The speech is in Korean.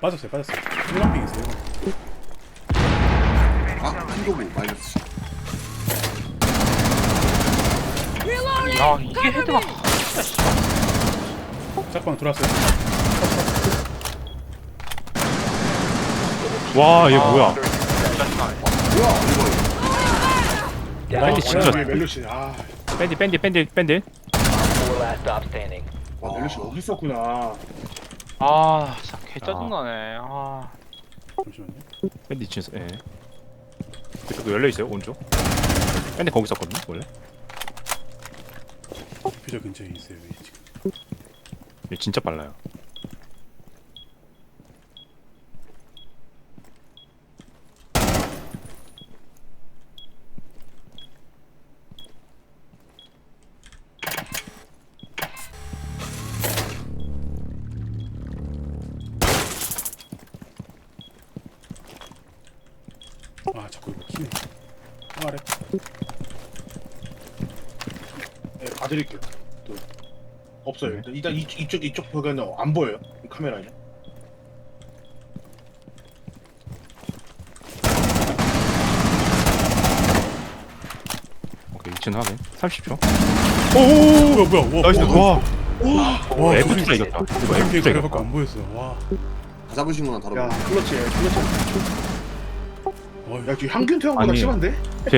빠졌어요 빠졌어요. 1번 핑 있어요. 1번 아 핑도부 마이너스. 야 이게 헤드가 짝방 들어왔어요. 와, 얘 뭐야? 뭐야 이거 밴디 진짜 멜루시. 아, 밴디 밴디 밴디 밴디 Four last stop standing. 와 멜루시 여기 있었구나. 아 진짜 개 짜증나네. 아. 잠시만요. 밴디 진짜 예. 그쪽도 열려 있어요? 오른쪽 밴디 거기 있었거든요 원래? 퓨저 근처에 있어요 여기 지금. 얘 진짜 빨라요 아 자꾸 이거 키네. 아래 네, 봐드릴게요. 또 없어요. 일단, 일단 이, 이쪽 이쪽 벽에는 안 보여요. 이 카메라에 오케이 2층 확인. 30초. 오 뭐야 뭐야. 와 나이스. 와. 와. 에프 조심 투자 이겼다. 이거 에프 핑 투자 그래갖고 이겼다. 안 보였어. 와. 다 잡으신 거나 다르고 야 클러치 클러치 어, 야 지금 향균 태형보다 아니. 심한데?